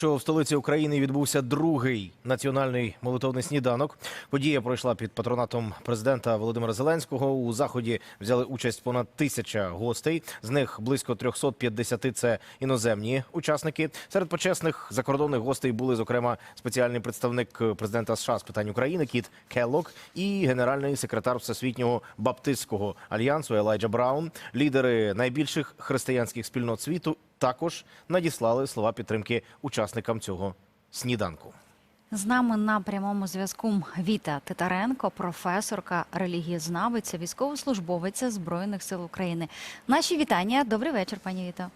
Що в столиці України відбувся другий національний молитовний сніданок. Подія пройшла під патронатом президента Володимира Зеленського. У заході взяли участь понад тисяча гостей. З них близько 350 – це іноземні учасники. Серед почесних закордонних гостей були зокрема спеціальний представник президента США з питань України Кіт Келлок і генеральний секретар Всесвітнього Баптистського альянсу Елайджа Браун. Лідери найбільших християнських спільнот світу також надіслали слова підтримки учасникам цього сніданку. З нами на прямому зв'язку Віта Титаренко, професорка, релігієзнавиця, військовослужбовиця Збройних сил України. Наші вітання. Добрий вечір, пані Віто.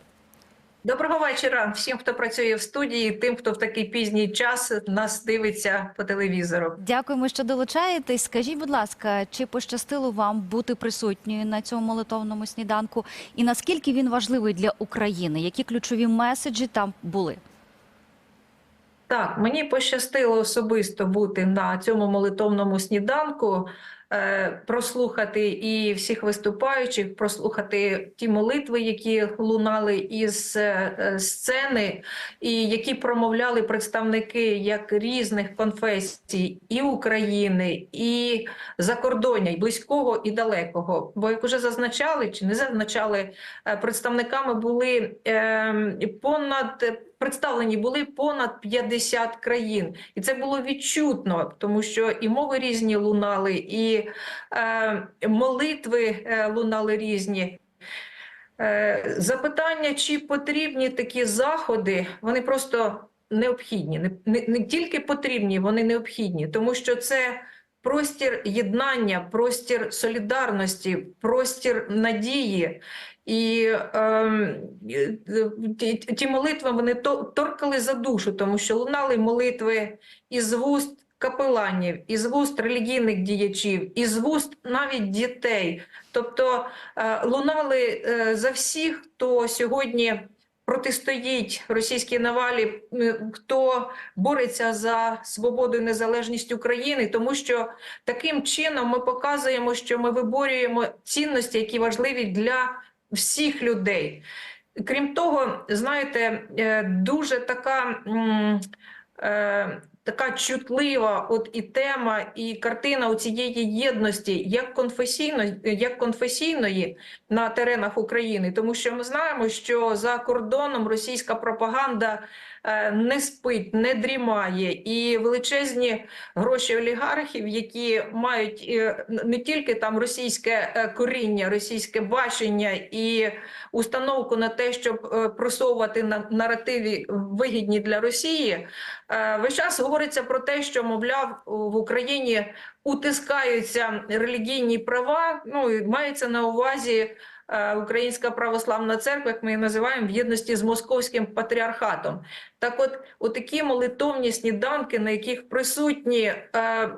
Доброго вечора всім, хто працює в студії, тим, хто в такий пізній час нас дивиться по телевізору. Дякуємо, що долучаєтесь. Скажіть, будь ласка, чи пощастило вам бути присутньою на цьому молитовному сніданку? І наскільки він важливий для України? Які ключові меседжі там були? Так, мені пощастило особисто бути на цьому молитовному сніданку, е, прослухати і всіх виступаючих, прослухати ті молитви, які лунали із е, е, сцени, і які промовляли представники як різних конфесій і України, і закордоння, і близького і далекого. Бо як вже зазначали чи не зазначали, представниками були е, понад представлені були понад 50 країн, і це було відчутно, тому що і мови різні лунали, і е, молитви е, лунали різні. Е, запитання, чи потрібні такі заходи, вони просто необхідні. Не, не, не тільки потрібні, вони необхідні, тому що це простір єднання, простір солідарності, простір надії. І ем, е, ті, молитви вони то, торкали за душу, тому що лунали молитви із вуст капеланів, із вуст релігійних діячів, із вуст навіть дітей. Тобто е, лунали е, за всіх, хто сьогодні протистоїть російській навалі, хто бореться за свободу і незалежність України, тому що таким чином ми показуємо, що ми виборюємо цінності, які важливі для всіх людей. Крім того, знаєте, е, дуже така. е, Така чутлива, от і тема, і картина у цієї єдності, як конфесійної, як конфесійної на теренах України, тому що ми знаємо, що за кордоном російська пропаганда не спить, не дрімає, і величезні гроші олігархів, які мають е, не тільки там російське е, коріння, російське бачення і установку на те, щоб е, просовувати на наративі вигідні для Росії. Е, Весь час говориться про те, що мовляв в Україні утискаються релігійні права. Ну і мається на увазі е, Українська православна церква, як ми її називаємо, в єдності з московським патріархатом. Так, от, от такі молитовні сніданки, на яких присутні е,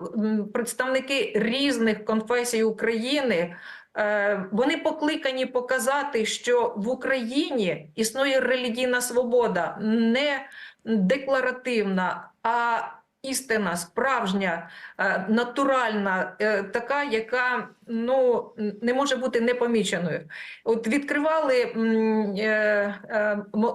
представники різних конфесій України. Е, Вони покликані показати, що в Україні існує релігійна свобода, не декларативна, а істина, справжня, е, натуральна, е, така, яка ну не може бути непоміченою. От відкривали е,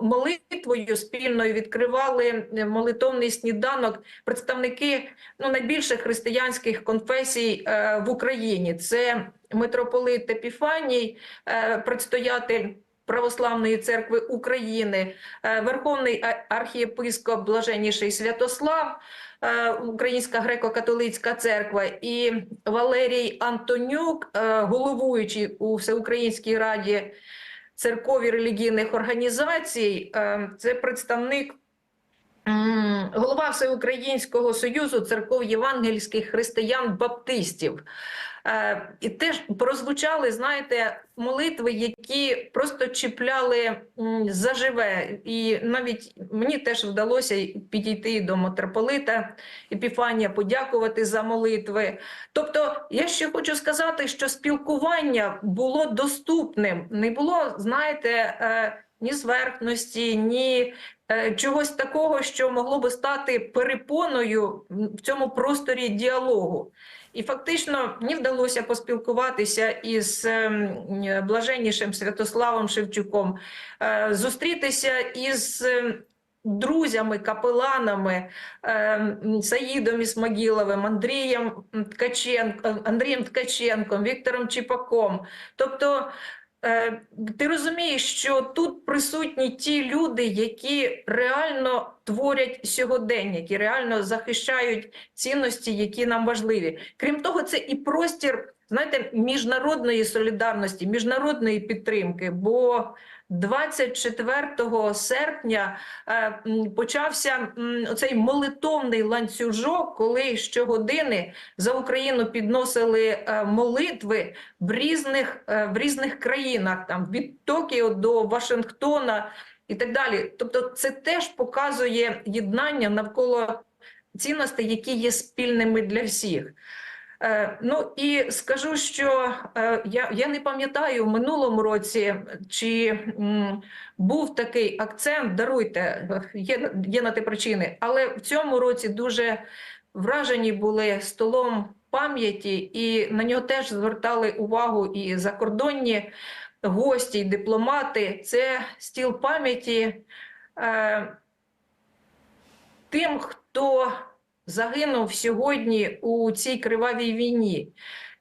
молитвою спільною, відкривали молитовний сніданок представники ну найбільших християнських конфесій в Україні. Це митрополит Епіфаній, предстоятель. Православної церкви України, Верховний архієпископ Блаженніший Святослав, Українська греко-католицька церква і Валерій Антонюк, е, головуючий у Всеукраїнській раді церкові релігійних організацій. Е, Це представник голова Всеукраїнського союзу церков євангельських християн-баптистів. Е, І теж прозвучали, знаєте, молитви, які просто чіпляли заживе. І навіть мені теж вдалося підійти до митрополита Епіфанія, подякувати за молитви. Тобто, я ще хочу сказати, що спілкування було доступним, не було, знаєте, е, ні зверхності, ні е, чогось такого, що могло би стати перепоною в цьому просторі діалогу. І фактично мені вдалося поспілкуватися із ем, блаженнішим Святославом Шевчуком, е, зустрітися із ем, друзями, капеланами е, Саїдом Ісмагіловим, Андрієм Ткаченком, Андрієм Ткаченком, Віктором Чіпаком. Тобто ти розумієш, що тут присутні ті люди, які реально творять сьогодення, які реально захищають цінності, які нам важливі. Крім того, це і простір, знаєте, міжнародної солідарності, міжнародної підтримки. Бо 24 серпня е, почався м, оцей молитовний ланцюжок, коли щогодини за Україну підносили е, молитви в різних, е, в різних країнах, там від Токіо до Вашингтона і так далі. Тобто, це теж показує єднання навколо цінностей, які є спільними для всіх. Е, Ну і скажу, що е, я, я не пам'ятаю в минулому році, чи був такий акцент, даруйте, є, є на те причини, але в цьому році дуже вражені були столом пам'яті, і на нього теж звертали увагу і закордонні гості, і дипломати. Це стіл пам'яті е, тим, хто загинув сьогодні у цій кривавій війні.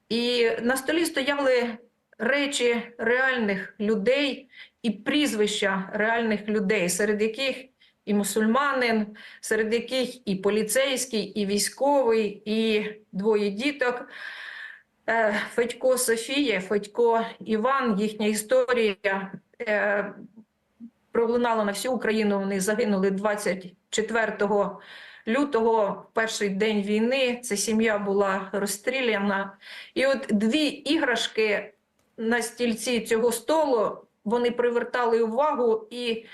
І на столі стояли речі реальних людей і прізвища реальних людей, серед яких і мусульманин, серед яких і поліцейський, і військовий, і двоє діток. Е, Федько Софія, Федько Іван, їхня історія е, пролунала на всю Україну. Вони загинули 24 лютого, перший день війни. Ця сім'я була розстріляна. І от дві іграшки на стільці цього столу вони привертали увагу і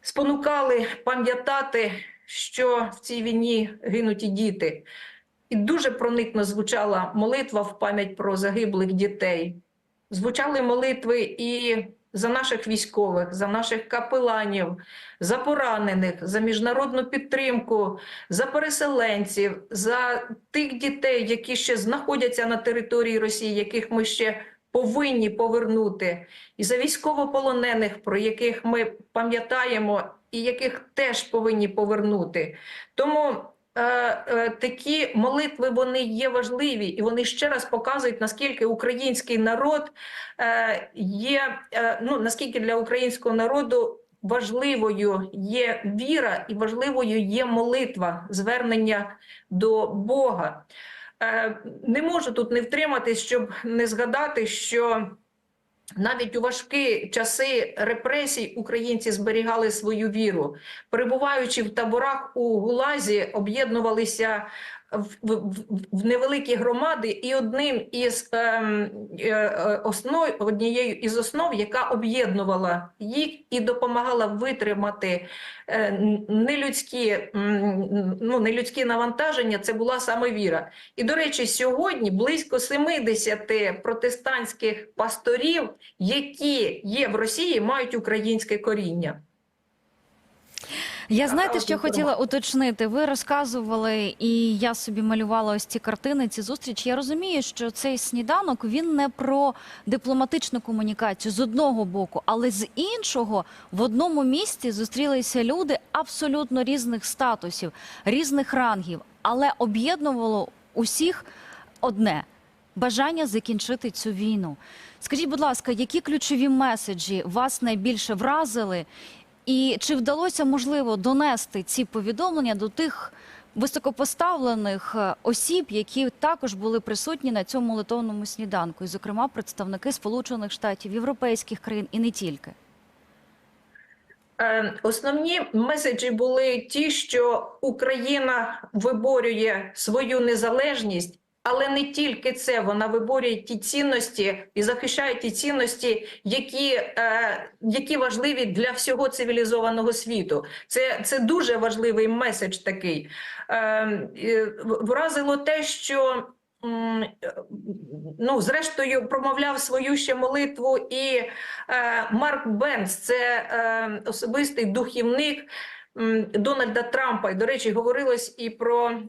спонукали пам'ятати, що в цій війні гинуть і діти. І дуже проникно звучала молитва в пам'ять про загиблих дітей. Звучали молитви і за наших військових, за наших капеланів, за поранених, за міжнародну підтримку, за переселенців, за тих дітей, які ще знаходяться на території Росії, яких ми ще повинні повернути, і за військовополонених, про яких ми пам'ятаємо, і яких теж повинні повернути. Тому такі молитви вони є важливі, і вони ще раз показують, наскільки український народ е, є, е, ну наскільки для українського народу важливою є віра і важливою є молитва, звернення до Бога. Е, Не можу тут не втриматись, щоб не згадати, що навіть у важкі часи репресій українці зберігали свою віру. Перебуваючи в таборах у Гулазі, об'єднувалися в, в, в- невеликі громади, і одним із ем, е, основ, однією із основ, яка об'єднувала їх і допомагала витримати е, нелюдські, ну, нелюдські навантаження, це була саме віра. І, до речі, сьогодні близько 70 протестантських пасторів, які є в Росії, мають українське коріння. Я знаєте, що хотіла уточнити. Ви розказували, і я собі малювала ось ці картини, ці зустрічі. Я розумію, що цей сніданок він не про дипломатичну комунікацію з одного боку, але з іншого в одному місці зустрілися люди абсолютно різних статусів, різних рангів, але об'єднувало усіх одне бажання закінчити цю війну. Скажіть, будь ласка, які ключові меседжі вас найбільше вразили? І чи вдалося можливо донести ці повідомлення до тих високопоставлених е, осіб, які також були присутні на цьому молитовному сніданку, і, зокрема, представники Сполучених Штатів, європейських країн і не тільки? Е, Основні меседжі були ті, що Україна виборює свою незалежність, але не тільки це, вона виборює ті цінності і захищає ті цінності, які, е, які важливі для всього цивілізованого світу. Це, це дуже важливий меседж такий. Е, е, Вразило те, що. Ну, зрештою, промовляв свою ще молитву і е, Марк Бенц, це е, особистий духівник Дональда Трампа. І, до речі, говорилось і про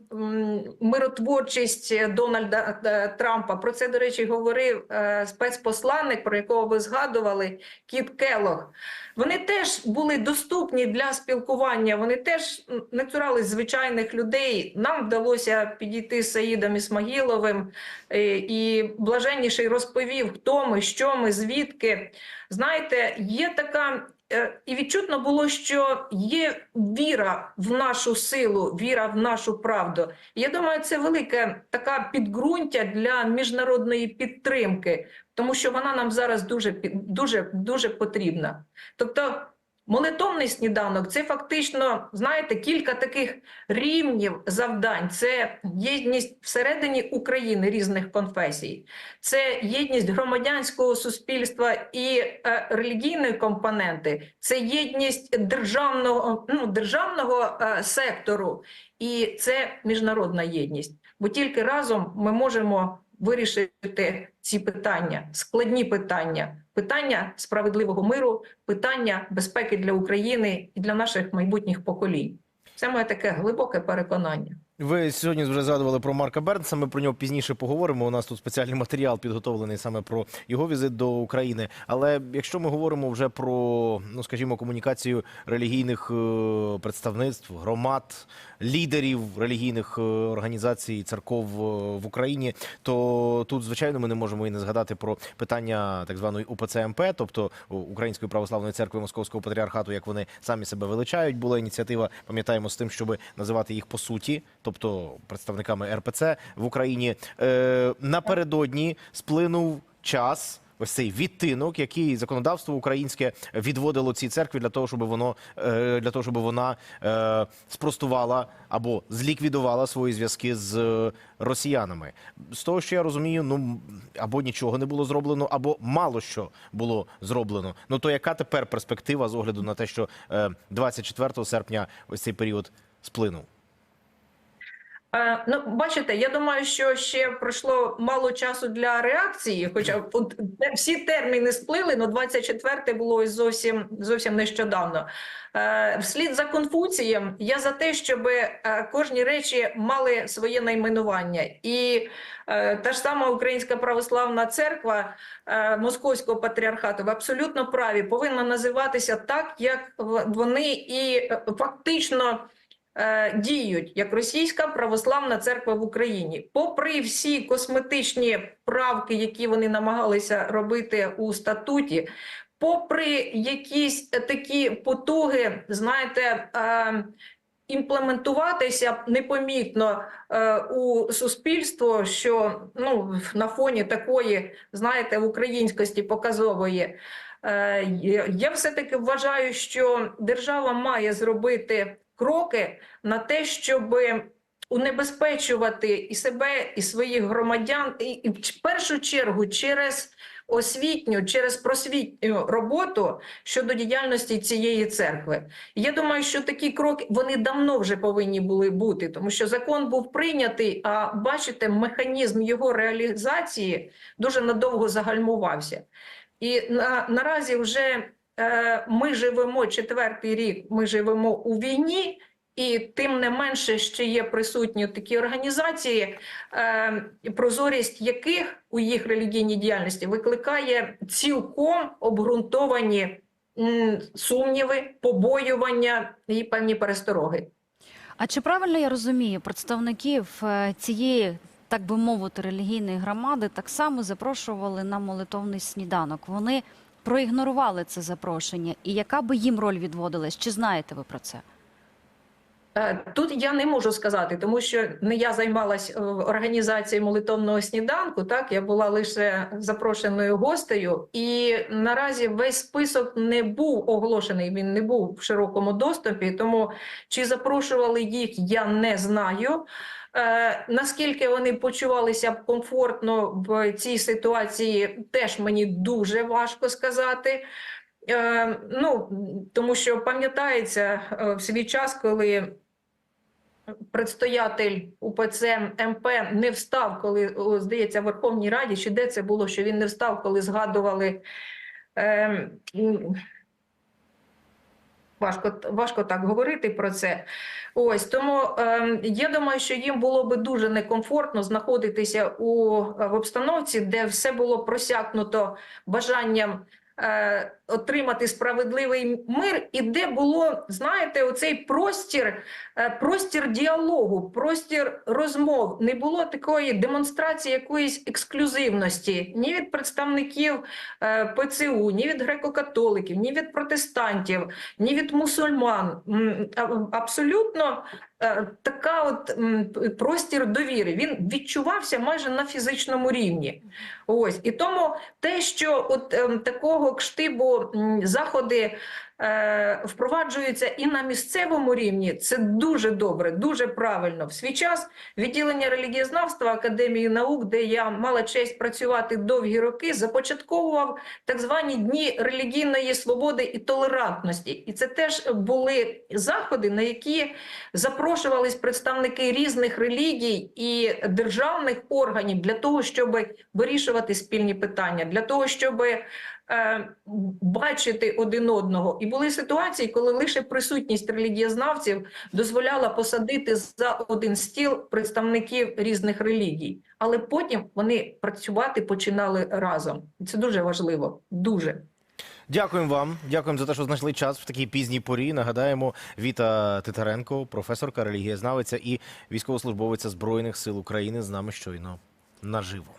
миротворчість Дональда е, Трампа. Про це, до речі, говорив е, спецпосланник, про якого ви згадували, Кіт Келлог. Вони теж були доступні для спілкування. Вони теж не цурались звичайних людей. Нам вдалося підійти з Саїдом Ісмагіловим, е, і блаженніший розповів, хто ми, що ми, звідки. Знаєте, є така. Е, І відчутно було, що є віра в нашу силу, віра в нашу правду. Я думаю, це велике така підґрунтя для міжнародної підтримки, тому що вона нам зараз дуже дуже дуже потрібна. Тобто, молитовний сніданок це фактично, знаєте, кілька таких рівнів завдань. Це єдність всередині України різних конфесій, це єдність громадянського суспільства і е, релігійної компоненти, це єдність державного, ну, державного е, сектору, і це міжнародна єдність. Бо тільки разом ми можемо вирішити ці питання, складні питання, питання справедливого миру, питання безпеки для України і для наших майбутніх поколінь. Це моє таке глибоке переконання. Ви сьогодні вже згадували про Марка Бернса. Ми про нього пізніше поговоримо. У нас тут спеціальний матеріал підготовлений саме про його візит до України. Але якщо ми говоримо вже про, ну скажімо, комунікацію релігійних е, представництв, громад, лідерів релігійних е, організацій, церков е, в Україні, то тут, звичайно, ми не можемо і не згадати про питання так званої УПЦ МП, тобто Української православної церкви Московського патріархату, як вони самі себе величають. Була ініціатива, пам'ятаємо, з тим, щоб називати їх по суті, тобто представниками РПЦ в Україні. Е, напередодні сплинув час. Ось цей відтинок, який законодавство українське відводило цій церкві для того, щоб воно е, для того, щоб вона е, спростувала або зліквідувала свої зв'язки з росіянами. З того, що я розумію, ну або нічого не було зроблено, або мало що було зроблено. Ну то яка тепер перспектива з огляду на те, що е, 24 серпня ось цей період сплинув? Е, Ну, бачите, я думаю, що ще пройшло мало часу для реакції, хоча всі терміни сплили, але 24 було зовсім зовсім нещодавно. Е, Вслід за Конфуцієм, я за те, щоб е, кожні речі мали своє найменування. І та ж сама Українська православна церква Московського патріархату, ви абсолютно праві, повинна називатися так, як в- вони і фактично діють як Російська православна церква в Україні, попри всі косметичні правки, які вони намагалися робити у статуті, попри якісь е, такі потуги, знаєте. Е, Імплементуватися непомітно е, у суспільство, що ну на фоні такої, знаєте, українськості показової, Е, я- Я все-таки вважаю, що держава має зробити кроки на те, щоб унебезпечувати і себе, і своїх громадян, і, і в першу чергу через освітню, через просвітню роботу щодо діяльності цієї церкви. Я думаю, що такі кроки вони давно вже повинні були бути, тому що закон був прийнятий, а бачите, механізм його реалізації дуже надовго загальмувався. І на, наразі вже ми живемо четвертий рік, ми живемо у війні, і тим не менше ще є присутні такі організації, е, прозорість яких у їх релігійній діяльності викликає цілком обґрунтовані сумніви, побоювання і певні перестороги. А чи правильно я розумію, представників е, цієї, так би мовити, релігійної громади так само запрошували на молитовний сніданок? Вони проігнорували це запрошення. І яка би їм роль відводилась? Чи знаєте ви про це? Е, Тут я не можу сказати, тому що не я займалась е, організацією молитовного сніданку. Так я була лише запрошеною гостею, і наразі весь список не був оголошений. Він не був в широкому доступі. Тому чи запрошували їх, я не знаю. Е, наскільки вони почувалися комфортно в цій ситуації, теж мені дуже важко сказати. Е, ну, тому що пам'ятається е, в свій час, коли предстоятель УПЦ МП не встав, коли, здається, в Верховній Раді, чи де це було, що він не встав, коли згадували е, м, важко, важко так говорити про це. Ось тому е, я думаю, що їм було би дуже некомфортно знаходитися у в обстановці, де все було просякнуто бажанням е, отримати справедливий мир, і де було, знаєте, оцей простір, е, простір діалогу, простір розмов. Не було такої демонстрації якоїсь ексклюзивності ні від представників е, ПЦУ, ні від греко-католиків, ні від протестантів, ні від мусульман. Абсолютно така от простір довіри. Він відчувався майже на фізичному рівні. Ось і тому те, що от ем, такого кштибу заходи е, впроваджуються і на місцевому рівні, це дуже добре, дуже правильно. В свій час відділення релігієзнавства Академії наук, де я мала честь працювати довгі роки, започатковував так звані дні релігійної свободи і толерантності. І це теж були заходи, на які запрошувались представники різних релігій і державних органів для того, щоб вирішувати спільні питання, для того, щоб е, бачити один одного. І були ситуації, коли лише присутність релігієзнавців дозволяла посадити за один стіл представників різних релігій. Але потім вони працювати починали разом. Це дуже важливо. Дуже. Дякуємо вам. Дякуємо за те, що знайшли час в такій пізній порі. Нагадаємо, Віта Титаренко, професорка, релігієзнавиця і військовослужбовиця Збройних сил України з нами щойно наживо.